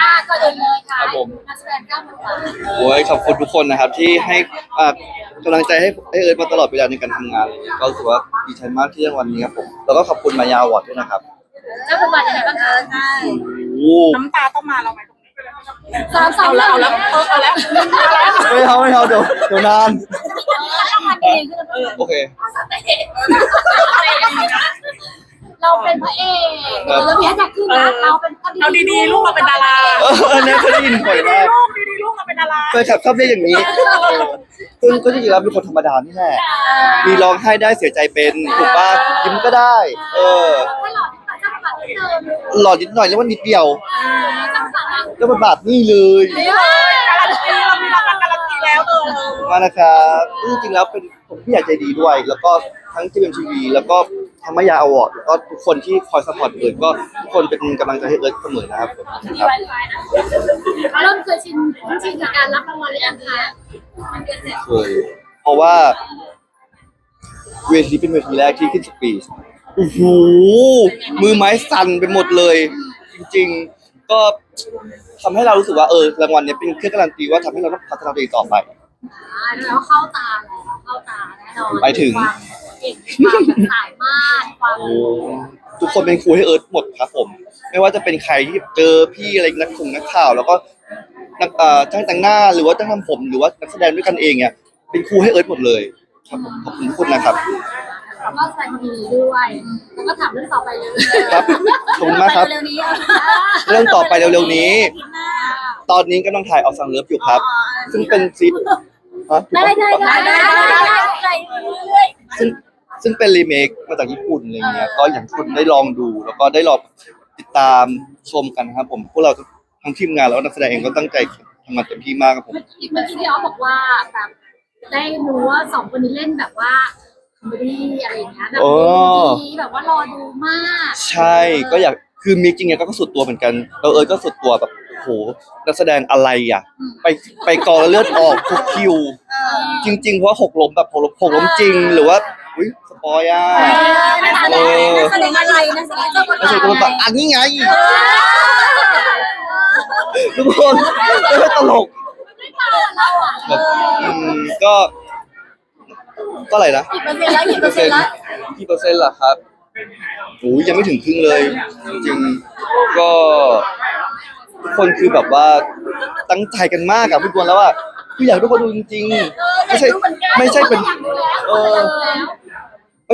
อ่าก็เดินเลยค่ะครับผม นักแสดงเก้าหมื่นกว่าโอ้ยขอบคุณทุกคนนะครับที่ให้อ่ากำลังใจให้ให้เอิร์ธมาตลอดเวลาในการทำงานอะไรอย่างเงี้ยก็รู้สึกว่าดีใจมากที่ได้วันนี้ครับผมแล้วก็ขอบคุณมายาวอร์ดด้วยนะครับเจ้าคุณบาลยังไงบ้างคะใช่โอ้โหน้ำตาต้องมาเราไหมตรงนี้สามสามเอาแล้วเอาแล้วเอาแล้วไม่เอาไม่เอาเดี๋ยวเดี๋ยวนานต้องมาเองคือโอเค เรา เป็นพระเอกเราเพียจากขึ้นนะเราเป็นเอาดีๆ ลูกเราเป็นดาราเอออันนี้เคยได้ยินบ่อยมากลูกดีๆลูกเราเป็นดาราเคยขับชอบเรียกอย่างนี้ซึ่งก็จริงๆแล้วเป็นคนธรรมดานี่แหละมีร้องไห้ได้เสียใจเป็นถูกป่ะยิ้มก็ได้ เออถ้าหลอดที่เจ้าคุณบาลนิดนึงหล่อนิดหน่อยเรียกว่านิดเดียวเจ้าคุณบาลก็เป็นบาทนี่เลยนี่เลยการันตีเรามีรางวัลการันตีแล้วเออมานะครับจริงๆแล้วเป็นผมผู้ใหญ่ใจดีด้วย แล้วก็ทั้งจีเอ็มทีวีแล้วก็ ธรรมยาอวอร์ดแล้วก็ทุกคนที่คอยสปอร์ตเอิร์ดก็ทุกคนเป็นกำลังใจให้เอิร์ดเสมอนะครับผมครับเริ่มเคยชินคุ้นชินกับการรับรางวัลหรือยังคะเคยเพราะว่า เวทีเป็นเวทีแรกที่ขึ้นสปีดโอ้โหมือไม้สั่นไปหมดเลย จริงๆ ก็ทำให้เรารู้สึกว่าเออรางวัลเนี้ยเป็นเครื่องการันตีว่าทำให้เราต้องพัฒนาตัวเองต่อไปแล้วเข้าตาแล้วเข้าตาแน่นอนไปถึง ความเก่งความสามารถความโอ้ทุกคนเป็นครูให้เอิร์ธหมดครับผม ไม่ว่าจะเป็นใครที่เจอพี่อะไรนักข่งนักข่าว แล้วก็นักเอ่อช่างแต่งหน้าหรือว่าช่างทำผมหรือว่านักแสดงด้วยกันเองเนี่ยเป็นครูให้เอิร์ธหมดเลยครับผมขอบคุณทุกคนนะครับ แล้วก็แสดงความยินดีด้วยแล้วก็ถามเรื่องต่อไปเลยครับขอบคุณมากครับ เร็วๆนี้เรื่องต่อไปเร็วๆนี้ ตอนนี้กำลังถ่ายออกสังเลิฟอยู่ครับ ซึ่งเป็นซีฮะได้ได้ได้ได้ได้ได้เรื่อยซึ่ง ซึ่งเป็นรีเมคมาจากญี่ปุ่นอะไรเงี้ย ก็อยากให้ทุกคนได้ลองดู แล้วก็ได้ลองติดตามชมกันนะครับผมพวกเราทั้งทีมงานแล้วก็นักแสดงเองก็ตั้งใจทำงานเต็มที่มากครับผม เมื่อกี้เมื่อกี้พี่อ๊อฟบอกว่าแบบได้รู้ว่าสองคนนี้เล่นแบบว่าคอมเมดี้อะไรอย่างเงี้ยแบบโอ้ ดีแบบว่ารอดูมากใช่ก็อยากคือมีจริงเนี่ยก็สุดตัวเหมือนกันเราเอิร์ธก็สุดตัวแบบโอ้โหนักแสดงอะไรอะ ไปไปกองแล้วเลือดออกทุกคิว จริงๆเพราะว่าหกล้มแบบหกล้มหกล้มจริงหรือว่าอุ้ยส ปอยอะนักแสดงนักแสดงอะไรนักแสดงเจ้าบทไม่บาใช่ทก็แบบอันนี้ไง ทุกคนไม่ใช่ตลกไม่เปล่าเราอะแบบอืมก็ก็อะไรนะ กี่เปอร์เซ็นต์แล้วกี่เปอร์เซ็นต์แล้วกี่เปอร์เซ็นต์ล่ะครับโอ้ยยังไม่ถึงครึ่งเลย จริงๆ ก็ทุกคนคือแบบว่าตั้งใจกันมากอะพูดตรงแล้วว่าคืออยากให้ทุกคนดูจริง ๆ ไม่ใช่ไม่ใช่เป็นอยากดูแล้วเออ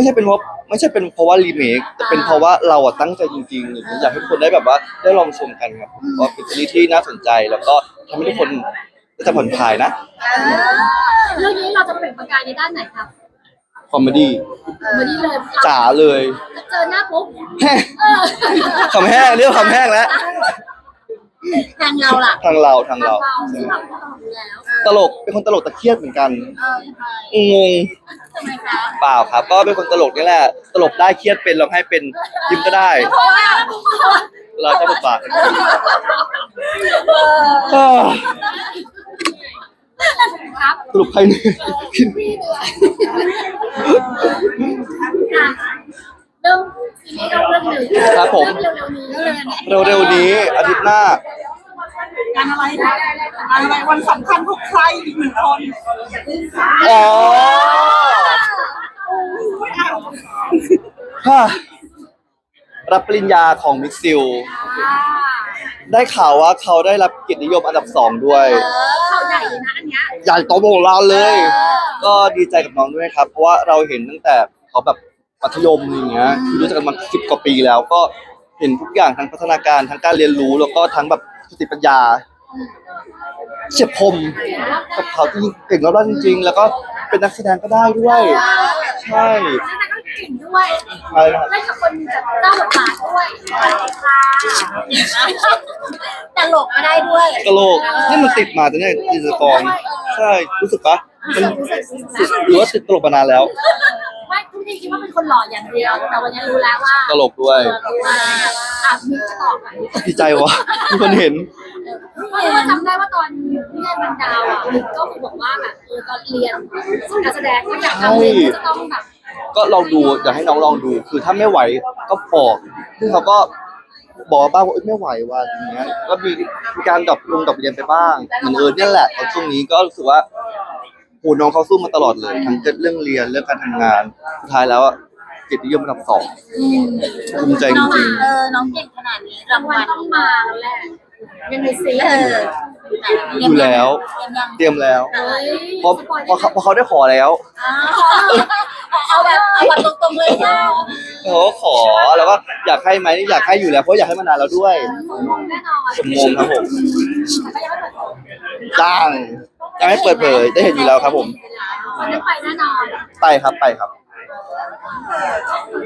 ไม่ใช่เป็นเพราะไม่ใช่เป็นเพราะว่ารีเมคแต่เป็นเพราะว่าเราอะตั้งใจจริงๆอย่างเงี้ยอยากให้ทุกคนได้แบบว่าได้ลองชมกันครับว่าเป็นซีรีส์ที่น่าสนใจแล้วก็ทำให้ทุกคนได้จะผ่อนคลายนะเรื่องนี้เราจะเป็นประกายในด้านไหนครับคอมเมดี้วันนี้เลยจ๋าเลย เจอหน้าปุ๊บแห้งเออคำแห้งเรียกว่าคำแห้งแล้ว ทางเราล่ะทางเราทางเราซึ่งเราก็ต้องรู้แล้วตลกเป็นคนตลกแต่เครียดเหมือนกันเออทำไมงงทำไมคะเปล่าครับ ก็เป็นคนตลกนี่แหละตลกได้เครียดเป็นร้องไห้เป็นยิ้มก็ได้ เพราะว่าเราจะบทบาทอ่าครับสรุปใครเนี่ยพี่เหนื่อยอะเรื่องซีรีส์เราเรื่องหนึ่งครับผมเรื่อง เร็วๆนี้เร็วๆนี้อาทิตย์หน้างานอะไรงานอะไรวันสำคัญของใครอีกหนึ่งคนอ๋อฮ่ารับปริญญาของมิกซิลอ่าได้ข่าวว่าเขาได้รับเกียรตินิยมอันดับสองด้วยเออข่าวใหญ่เลยนะอันเนี้ยใหญ่โตโมโหลานเลย ก็ดีใจกับน้องด้วยครับ เพราะว่าเราเห็นตั้งแต่เขาแบบมัธยมอย่างเงี้ยคือรู้จักกันมาสิบกว่าปีแล้วก็ เห็นทุกอย่างทั้งพัฒนาการทั้งการเรียนรู้แล้วก็ทั้งแบบสติปัญญาเฉียบคมกับเขาที่เก่งรอบด้านจริงๆ แล้วก็เป็นนักแสดงก็ได้ด้วย ใช่แล้วนางก็เก่งด้วยใช่นะครับ เล่นกับคนแบบเจ้าบทบาทด้วยตลกก็ได้ด้วยกะโหลกนี่มันติดมาแต่เนี่ยดิจิกรใช่รู้สึกปะมันหรือว่าติดตลกมานานแล้วไม่ทุกที คิดว่าเป็นคนหล่ออย่างเดียว แต่วันนี้รู้แล้วว่าตลกด้วยเออว่าอะมีจะตอบกันดีใจวะมีคนเห็น เพราะว่าจำได้ว่าตอนเรียนบันดาวอะมิกก็คือบอกว่าแบบเออตอนเรียนการแสดงก็อยากทำเรียนก็จะต้องแบบก็ลองดูอยากให้น้องลองดู คือถ้าไม่ไหวก็บอกซึ่งเขาก็บอกว่าบ้างว่าเอ้ยไม่ไหวว่ะอย่างเงี้ยก็มีมีการดรอปลงดรอปเรียนไปบ้างเหมือนเออเนี่ยแหละตอนช่วงนี้ก็รู้สึกว่าโหน้องเขาสู้มาตลอดเลย ทั้งเรื่องเรียนเรื่องการทำงานสุดท้ายแล้วอะ เกียรตินิยมอันดับสองภูมิใจจน้องริงเออน้องเก่งขนาดนี้รางวัวันลต้องมาแล้วแหละยังไงซิเออๆอยู่แล้ว เตรียมยังเตรียมแล้วเอ้ยเพราะเพราะเขาเพราะเขาได้ขอแล้วอ้าวเอาแบบเอาแบบตรงๆเลยค่ะเขาก็ขอแล้วก็อยากให้ไหมอยากให้อยู่แล้วเพราะอยากให้มานานแล้วด้วยงงแน่นอนสมมงครับผมแต่ก็ยังไม่เปิดเผยจ้างยังไม่เปิดเผยได้เห็นอยู่แล้วครับผม วันนั้นไปแน่นอนไปครับไปครับ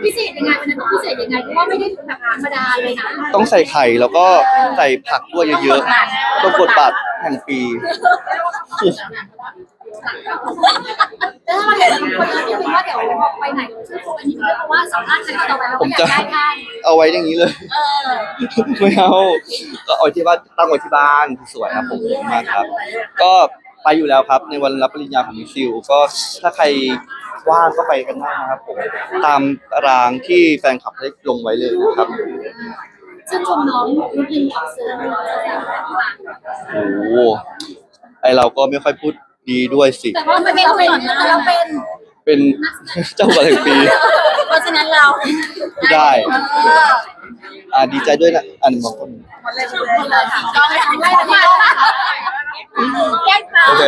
พิเศษยังไงวันนั้นต้องพิเศษยังไงเพราะว่าไม่ได้แบบธรรมดาเลยนะต้องใส่ไข่แล้วก็ใส่ผักด้วยเยอะๆต้องกดบัตรแห่งปี แล้วถ้าเราอยากจะทำคนเดียวคิดว่าเดี๋ยวไปไหนช่วยโทรอันนี้ด้วยเพราะว่าสัมภาษณ์ครั้งต่อไปเราก็อยากได้ท่านเอาไว้อย่างนี้เลย เออไม่เอาก็เอาไว้ที่บ้านตั้งไว้ที่บ้านสวยครับผมขอบคุณมากครับ ก็ไปอยู่แล้วครับในวันรับปริญญาของมิวซิลก็ถ้าใคร ว่างก็ไปกันได้นะครับผมตามตารางที่แฟนคลับได้ลงไว้เลยนะครับชื่นชมน้องรุ่นยิงออกสื่อโอ้โหไอเราก็ไม่ค่อยพูดดีด้วยสิ แต่ว่ามัมันเป็เป็นนคนเราเป็นเป็นเจ้าของปีเพราะฉะนั้นเราได้อ่าดีใจด้วยนะอันบางคนหมดเลยหมดเลยค่ะก็ไม่ทำได้ แต่ว่าแยกตาโอเค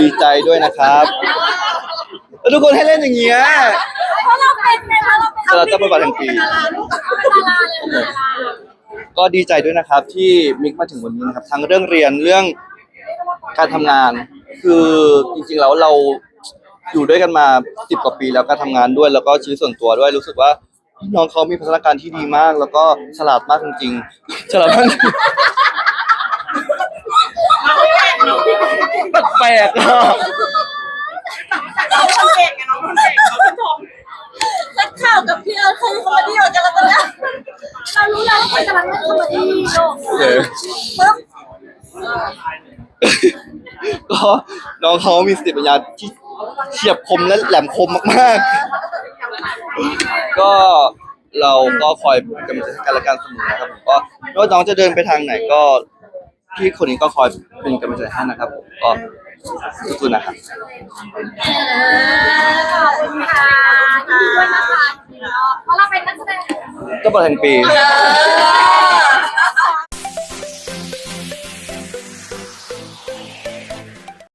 ดีใจด้วยนะครับแล้วทุกคนให้เล่นอย่างเงี้ยเพราะเราเป็นไงเพราะเราเป็นสำหรับเจ้าประวัติแห่งปี ดาราลูกเป็นดาราเลยเป็นดาราก็ดีใจด้วยนะครับที่มิกมาถึงวันนี้นะครับทั้งเรื่องเรียนเรื่องการทำงาน คือจริงๆแล้วเราอยู่ด้วยกันมาสิบกว่าปีแล้วการทำงานด้วย แล้วก็ชีวิตส่วนตัวด้วยรู้สึกว่าน้องเขามีพัฒนาการที่ดีมาก แล้วก็ฉลาดมากจริงๆฉลาดมากจริง แปลกๆอะน้องคนเก่งไงน้องคนเก่งน้องคนชมนักข่าวกับพี่เอิร์ธเคยคนละที่เหมือนกันแล้วตอนนี้เรารู้แล้วว่าคนกำลังเล่นคอมเมดี้ลูกโอเคปึ๊บก็น้องเขามีสติปัญญาที่เฉียบคมและแหลมคมมากๆ ก็เราก็คอยเป็นกำลังใจให้กันและกันเสมอนะครับผมก็ไม่ว่าน้องจะเดินไปทางไหนก็ พี่คนนี้ก็คอยเป็นกำลังใจให้นะครับผมก็สู้ๆนะครับขอบคุณค่ะยินดีด้วยนะคะเพราะเราเป็นนักแสดง ก็เปิดแห่งปี เออ